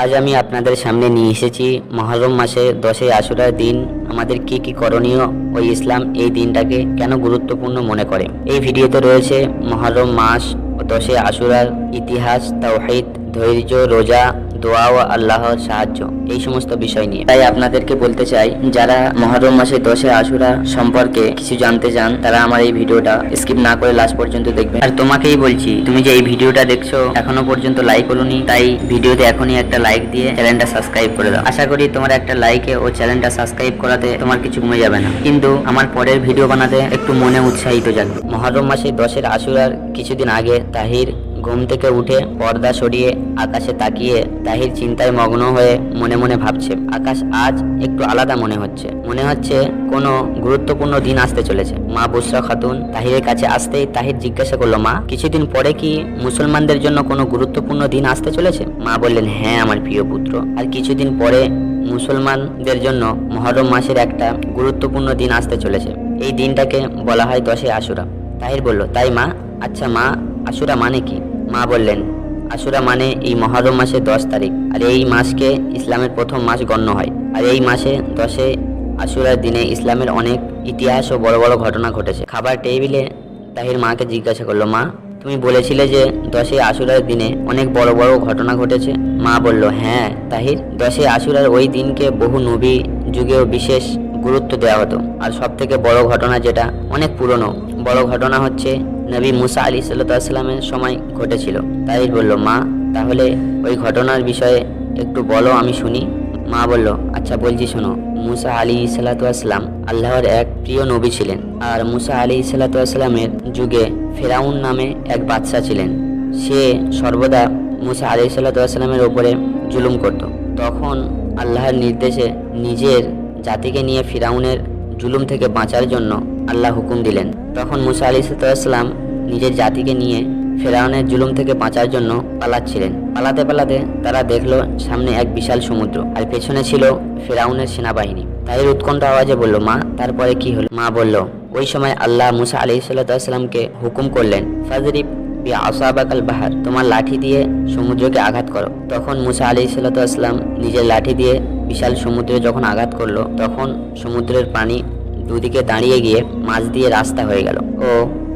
আজ আমি আপনাদের সামনে নিয়ে এসেছি মহরম মাসে দশই আশুরার দিন। আমাদের কি কি করণীয় ও ইসলাম এই দিনটাকে কেন গুরুত্বপূর্ণ মনে করে? এই ভিডিওতে রয়েছে মহরম মাস ও দশই আশুরার ইতিহাস, তাওহিদ, ধৈর্য, রোজা দোয়া ও আল্লাহর সাহায্য, এই সমস্ত বিষয় নিয়ে। তাই আপনাদেরকে বলতে চাই, যারা মহরম মাসে দশে আশুরা সম্পর্কে কিছু জানতে চান, তারা আমার এই ভিডিওটা স্কিপ না করে লাস্ট পর্যন্ত দেখবে আর তোমাকেই বলছি, তুমি যে এই ভিডিওটা দেখছ, এখনও পর্যন্ত লাইক করুনি, তাই ভিডিওতে এখনই একটা লাইক দিয়ে চ্যানেলটা সাবস্ক্রাইব করে দাও। আশা করি তোমার একটা লাইকে ও চ্যানেলটা সাবস্ক্রাইব করাতে তোমার কিছু কমে যাবে না। কিন্তু আমার পরের ভিডিও বানাতে একটু মনে উৎসাহিত জাগবে মহরম মাসে দশের আশুরার কিছুদিন আগে তাহির ঘুম থেকে উঠে পর্দা সরিয়ে আকাশে তাকিয়ে তাহির চিন্তায় মগ্ন হয়ে মনে মনে ভাবছে, আকাশ আজ একটু আলাদা মনে হচ্ছে। মনে হচ্ছে কোনো গুরুত্বপূর্ণ দিন আসতে চলেছে। মা বুসরা খাতুন তাহিরের কাছে আসতেই তাহির জিজ্ঞাসা করল, মা, কিছুদিন পরে কি মুসলমানদের জন্য কোনো গুরুত্বপূর্ণ দিন আসতে চলেছে? মা বললেন হ্যাঁ আমার প্রিয় পুত্র। আর কিছুদিন পরে মুসলমানদের জন্য মহরম মাসের একটা গুরুত্বপূর্ণ দিন আসতে চলেছে। এই দিনটাকে বলা হয় দশে আশুরা। তাহির বলল, তাই মা? আচ্ছা মা, আশুরা মানে কি? মা বললেন আশুরা মানে এই মহরম মাসের দশ তারিখ। আর এই মাসকে ইসলামের প্রথম মাস গণ্য হয়। আর এই মাসে দশে আশুরার দিনে ইসলামের অনেক ইতিহাস ও বড় বড় ঘটনা ঘটেছে। খাবার টেবিলে তাহির মাকে জিজ্ঞাসা করল, মা, তুমি বলেছিলে যে দশই আশুরার দিনে অনেক বড় বড় ঘটনা ঘটেছে? মা বলল হ্যাঁ তাহির দশই আশুরার ওই দিনকে বহু নবী যুগেও বিশেষ গুরুত্ব দেওয়া হতো। আর সব থেকে বড় ঘটনা যেটা, অনেক পুরনো। বড় ঘটনা হচ্ছে নবী মুসা আলী সাল্লামের সময় ঘটেছিল। তাই বলল, মা, তাহলে ওই ঘটনার বিষয়ে একটু বলো, আমি শুনি। মা বলল আচ্ছা বলছি, শোনো। মুসা আলী সাল্লাতাম আল্লাহর এক প্রিয় নবী ছিলেন আর মুসা আলী সাল্লাতামের যুগে ফেরাউন নামে এক বাদশা ছিলেন। সে সর্বদা মুসা আলী সাল্লাতামের ওপরে জুলুম করত। তখন আল্লাহর নির্দেশে নিজের জাতিকে নিয়ে ফিরাউনের জুলুম থেকে বাঁচার জন্য আল্লাহ হুকুম দিলেন। তখন মুসা আলি সাল্লাম নিজের জাতিকে নিয়ে ফেরাউনের জুলুম থেকে বাঁচার জন্য পালাচ্ছিলেন। পালাতে পালাতে তারা দেখল সামনে এক বিশাল সমুদ্র আর পেছনে ছিল ফেরাউনের সেনাবাহিনী। তাদের উৎকণ্ঠ আওয়াজে বলল, মা, তারপরে কি হলো? মা বলল, ওই সময় আল্লাহ মুসা আলি সাল্লামকে হুকুম করলেন, ফাজরিব আসাবাকাল বাহার, তোমার লাঠি দিয়ে সমুদ্রকে আঘাত করো। তখন মুসা আলি সাল্লাম নিজের লাঠি দিয়ে বিশাল সমুদ্রে যখন আঘাত করল, তখন সমুদ্রের পানি দুদিকে দাঁড়িয়ে গিয়ে মাছ দিয়ে রাস্তা হয়ে গেল। ও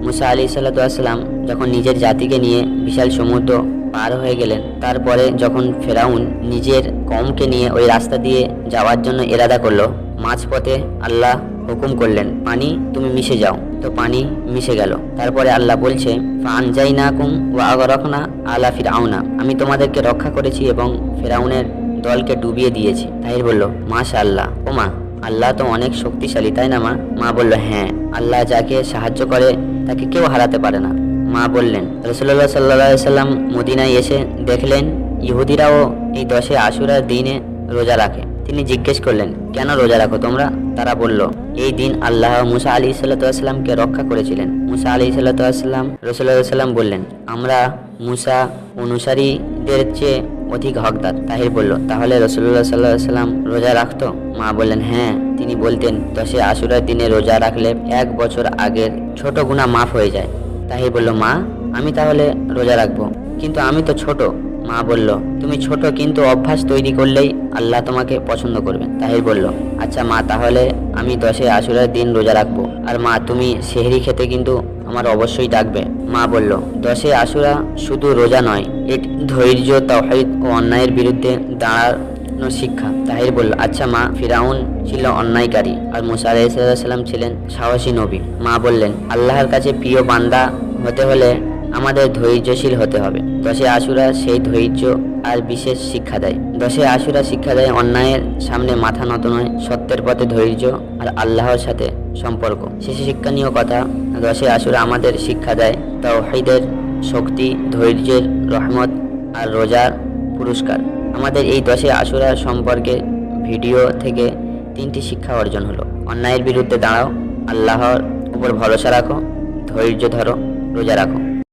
মুসা আলি সাল্লাম যখন নিজের জাতিকে নিয়ে বিশাল সমুদ্র পার হয়ে গেলেন, তারপরে যখন ফেরাউন নিজের কমকে নিয়ে ওই রাস্তা দিয়ে যাওয়ার জন্য এরাদা করল, মাঝপথে আল্লাহ হুকুম করলেন, পানি তুমি মিশে যাও। তো পানি মিশে গেল। তারপরে আল্লাহ বলছে ফান যাই না কুম ও আগরখনা আলা ফিরাউনা আমি তোমাদেরকে রক্ষা করেছি এবং ফেরাউনের দলকে ডুবিয়ে দিয়েছি। তাই বলল মাশা আল্লাহ ও মা আল্লাহ তো অনেক শক্তিশালী, তাই না মা? মা বলল হ্যাঁ আল্লাহ যাকে সাহায্য করে, তাকে কেউ হারাতে পারে না। মা বললেন রসুল্লাহ সাল্লা সাল্লাম মদিনায় এসে দেখলেন, ইহুদিরাও এই দশে আশুরার দিনে রোজা রাখে। তিনি জিজ্ঞেস করলেন, কেন রোজা রাখো তোমরা? তারা বলল, এই দিন আল্লাহ মুসা আলী সাল্লাতামকে রক্ষা করেছিলেন। মুসা আলী সাল্লাতাম রসুল্লাহ সাল্লাম বললেন, আমরা মুসা অনুসারীদের চেয়ে অধিক হকদার। তাহির বলল, তাহলে রসুল্লাহ সাল্লাহ সাল্লাম রোজা রাখতো? মা বললেন হ্যাঁ। তিনি বলতেন দশে আশুরার দিনে রোজা রাখলে এক বছর আগের ছোট গুণা মাফ হয়ে যায়। তাহির বলল, মা, আমি তাহলে রোজা রাখব, কিন্তু আমি তো ছোট। মা বলল, তুমি ছোট, কিন্তু অভ্যাস তৈরি করলেই আল্লাহ তোমাকে পছন্দ করবেন। তাহির বলল আচ্ছা মা, তাহলে আমি দশে আশুরার দিন রোজা রাখব। আর মা, তুমি সেহরি খেতে কিন্তু আমার অবশ্যই ডাকবে। মা বলল, দশে আশুরা শুধু রোজা নয় এটি ধৈর্য তহিদ ও অন্যায়ের বিরুদ্ধে দাঁড়ানো শিক্ষা। তাহির বলল আচ্ছা মা, ফিরাউন ছিল অন্যায়কারী আর মুসা ছিলেন সাহসী নবী। মা বললেন, আল্লাহর কাছে প্রিয় বান্দা হতে হলে আমাদের ধৈর্যশীল হতে হবে। দশে আশুরা সেই ধৈর্য আর বিশেষ শিক্ষা দেয়। দশে আশুরা শিক্ষা দেয় অন্যায়ের সামনে মাথা নত নয়, সত্যের পথে ধৈর্য আর আল্লাহর সাথে সম্পর্ক। শেষে শিক্ষণীয় কথা, দশে আশুরা আমাদের শিক্ষা দেয় তাওহীদের শক্তি, ধৈর্যের রহমত আর রোজার পুরস্কার। আমাদের এই দশে আশুরা সম্পর্কে ভিডিও থেকে তিনটি শিক্ষা অর্জন হলো। অন্যায়ের বিরুদ্ধে দাঁড়াও, আল্লাহর উপর ভরসা রাখো, ধৈর্য ধরো, রোজা রাখো।